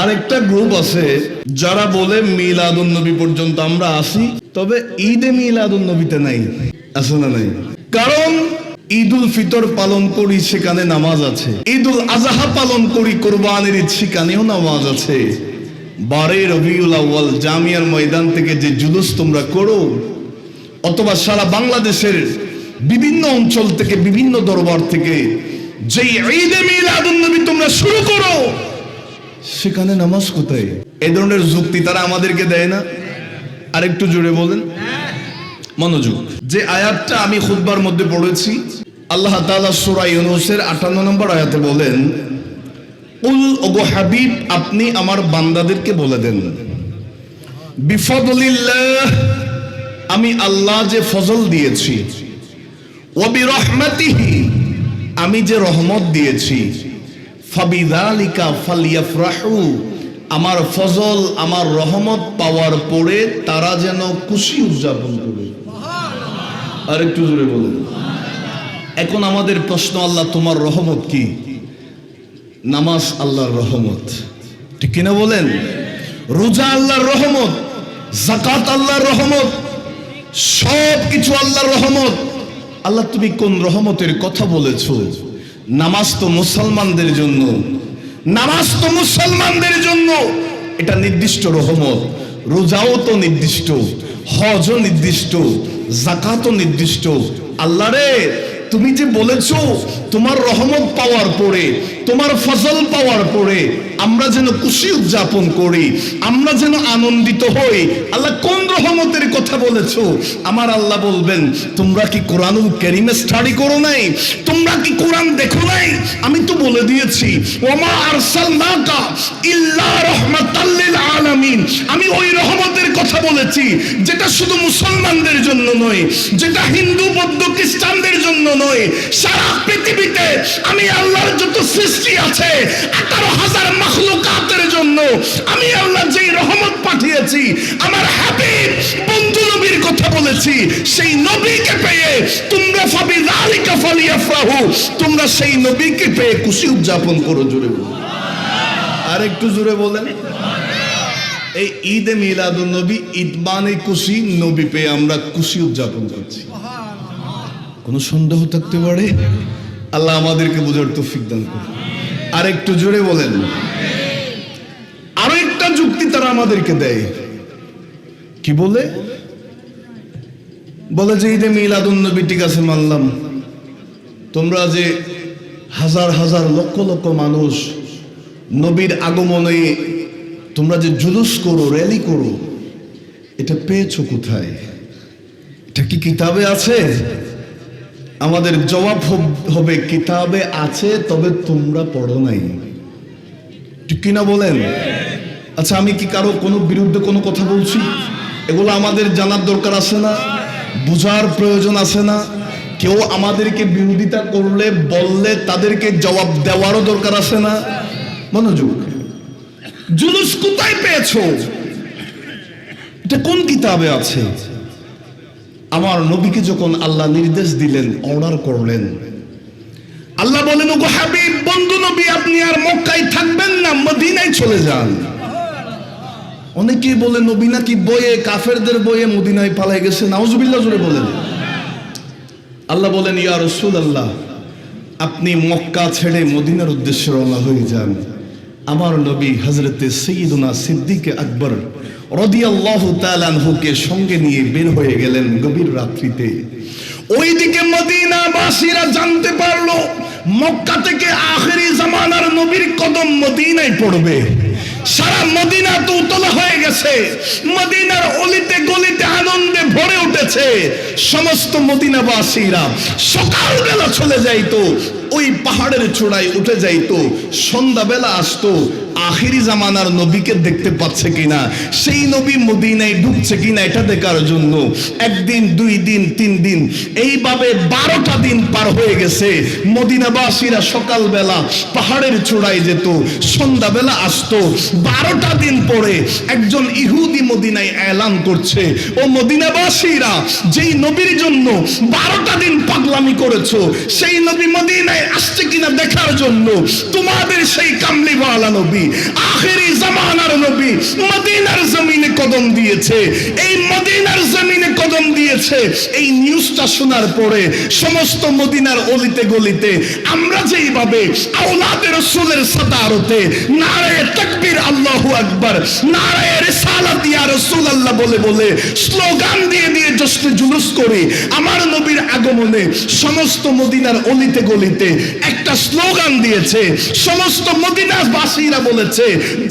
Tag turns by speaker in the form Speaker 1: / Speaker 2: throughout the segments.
Speaker 1: আরেকটা গ্রুপ আছে, যারা বলে মিলাদুন নবী পর্যন্ত আমরা আসি তবে ঈদে মিলাদুন নবীতে নাই, আছে না নাই? কারণ ঈদুল ফিতর পালন করি সেখানে নামাজ আছে, ঈদুল আজহা পালন করি কোরবানির ঈদ সেখানেও নামাজ আছে। বারে রবিউল আউ্য়াল জামিয়ার ময়দান থেকে যে জুলুস তোমরা করো, অথবা সারা বাংলাদেশের বিভিন্ন অঞ্চল থেকে, বিভিন্ন দরবার থেকে যে ঈদে মিল মিলাদুন নবী তোমরা শুরু করো সেখানে নামাজ কোথায়? এই ধরনের যুক্তি তারা আমাদেরকে দেয় না। আর একটু জুড়ে বলেন। মনোযোগ। যে আয়াতটা আমি খুতবার মধ্যে পড়েছি আল্লাহ তাআলা সূরা ইউনূসের 58 নম্বর আয়াতে বলেন উল ওগো হাবিব আপনি আমার বান্দাদেরকে বলে দেন। বিফদলিল্লাহ আমি আল্লাহ যে ফজল দিয়েছি ওবি রহমাতিহি আমি যে রহমত দিয়েছি। আমার ফজল, আমার রহমত পাওয়ার পরে তারা যেন খুশি উদযাপন করবে আর একটু জোরে বলেন। এখন আমাদের প্রশ্ন, আল্লাহ তোমার রহমত কি? নামাজ আল্লাহর রহমত। ঠিক কিনা বলেন? রোজা আল্লাহর রহমত জাকাত আল্লাহর রহমত সব কিছু আল্লাহর রহমত। আল্লাহ, তুমি কোন রহমতের কথা বলেছ? নামাজ তো মুসলমানদের জন্য। নামাজ তো মুসলমানদের জন্য। এটা নির্দিষ্ট রহমত। রোজাও তো নির্দিষ্ট। হজও নির্দিষ্ট। জাকাতও নির্দিষ্ট। আল্লাহ রে, তুমি যে বলেছ তোমার রহমত পাওয়ার পরে তোমার ফজল পাওয়ার পরে আমরা যেন খুশি উদযাপন করি, আমরা যেন আনন্দিত হই। আল্লাহ কোন রহমতের কথা বলেছ? আমার আল্লাহ বলবেন, তোমরা কি কোরআনুল কারীমে স্টাডি করো নাই? তোমরা কি কোরআন দেখো নাই? আমি তো বলে দিয়েছি, ওমা আরসালনাকা ইল্লা লিল আলামিন। আমি ওই রহমতের কথা বলেছি, যেটা শুধু মুসলমানদের জন্য নয়, যেটা হিন্দু, বৌদ্ধ, খ্রিস্টানদের জন্য নয়। সারা পৃথিবীতে আমি আল্লাহর যত সৃষ্টি আছে আঠারো হাজার মাখলুকাতের জন্য। আমি আল্লাহ যেই রহমত পাঠিয়েছি, আমার হাবিব বন্ধু নবীর কথা বলেছি, সেই নবীকে পেয়ে তোমরা ফাবি যালিকা ফালিয়াফরাহু, তোমরা সেই নবীকে পেয়ে খুশি উদযাপন করো বলো আর একটু জোরে বলেন। এই ঈদে মিলাদুন নবী, ঈদ মানে খুশি, নবী পেয়ে আমরা খুশি উদযাপন করছি। কোনো সন্দেহ থাকতে পারে? আল্লাহ আমাদেরকে বোঝার তৌফিক দান করুন। আর একটু জোরে বলেন। আরও একটা যুক্তি তারা আমাদেরকে দেয়। কি বলে? বলে যে, ঈদে মিলাদুন নবী, ঠিক আছে, মানলাম। তোমরা যে হাজার হাজার লক্ষ লক্ষ মানুষ নবীর আগমনে তোমরা যে জুলুস করো, র্যালি করো, এটা পেয়েছ কোথায়? এটা কি কিতাবে আছে? আমাদের জবাব হবে কিতাবে আছে, তবে তোমরা পড়ো নাই। ঠিক কিনা বলেন? আচ্ছা আমি কি কারও কোনো বিরুদ্ধে কোনো কথা বলছি? এগুলো আমাদের জানার দরকার আছে না? বোঝার প্রয়োজন আছে না? কেউ আমাদেরকে বিরোধিতা করলে, বললে তাদেরকে জবাব দেওয়ারও দরকার আছে না? মনোযোগ। জুলুস কোথায় পেয়েছ? এটা কোন কিতাবে আছে? আমার নবীকে যখন আল্লাহ নির্দেশ দিলেন অর্ডার করলেন, আল্লাহ বলেন, ওগো হাবিব, বন্ধু নবী, আপনি আর মক্কায় থাকবেন না, মদিনায় চলে যান। অনেকেই বলে, নবী নাকি বইয়ে, কাফেরদের বইয়ে মদিনায় পালাই গেছে? নাউজুবিল্লাহ জুড়ে বলেন। আল্লাহ বলেন, ইয়া রসুল আল্লাহ আপনি মক্কা ছেড়ে মদিনার উদ্দেশ্যে রওনা হয়ে যান। আমার নবী হজরতে সৈয়দুনা সিদ্দিক আকবর রদিয়াল্লাহু তাআলাহুকে সঙ্গে নিয়ে বের হয়ে গেলেন গভীর রাত্রিতে। ওইদিকে মদিনাবাসীরা জানতে পারল, মক্কা থেকে আখেরি জামানার নবীর কদম মদিনায় পড়বে। সারা মদিনা তো উতলা হয়ে গেছে, মদিনার অলিতে গলিতে আনন্দে ভরে উঠেছে। সমস্ত মদিনাবাসীরা সকালবেলা চলে যাইতো ওই পাহাড়ের চূড়ায় উঠে যাইতো। সন্ধ্যাবেলা আসতো, আখিরি জামানার নবীকে দেখতে পাচ্ছে কিনা, সেই নবী মদিনায় ঢুকছে কিনা এটা দেখার জন্য। একদিন, দুই দিন, তিন দিন, এইভাবে বারোটা দিন পার হয়ে গেছে। মদিনাবাসীরা সকালবেলা পাহাড়ের চূড়ায় যেত, সন্ধ্যাবেলা আসতো। বারোটা দিন পরে একজন ইহুদি মদিনায় এলান করছে। ও মদিনাবাসীরা, যেই নবীর জন্য বারোটা দিন পাগলামি করেছ, সেই নবী মদিনায় আসছে কিনা দেখার জন্য। তোমাদের সেই কামলিওয়ালা নবী আখেরি জামান নবী মদিনার জমিনে কদম দিয়েছে। এই মদিনার জমিনে কদম দিয়েছে। এই নিউজটা শোনার পরে সমস্ত মদিনার অলিতে গলিতে আমরা যেইভাবে আওলাদের রসুলের সাদারতে নারায়ে তাকবীর আল্লাহু আকবার, নারায়ে রিসালাত ইয়া রাসূলুল্লাহ বলে বলে স্লোগান দিয়ে জশ্নে জুলুস করে, আমার নবীর আগমনে সমস্ত মদিনার অলিতে গলিতে একটা স্লোগান দিয়েছে, সমস্ত মদিনার বাসীরা বলেছে,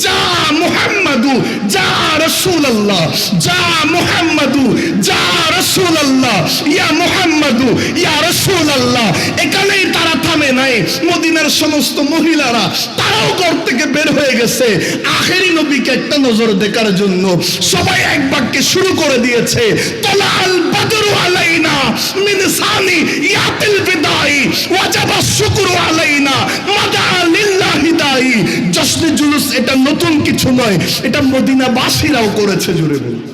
Speaker 1: যা মুহাম্মাদু, যা রাসূলুল্লাহ, যা মুহাম্মাদু, যা রাসূলুল্লাহ, ইয়া মুহাম্মাদু, ইয়া রাসূলুল্লাহ। এখানেই তারা থামে নাই। সমস্ত মহিলারা তারাও ঘর থেকে বের হয়ে গেছে। আখেরি নবীকে একটা নজর দেখার জন্য সবাই এক বাক্যে শুরু করে দিয়েছে এটা নতুন কিছু নয়, এটা মদিনাবাসীরাও করেছে জুড়ে বলুন।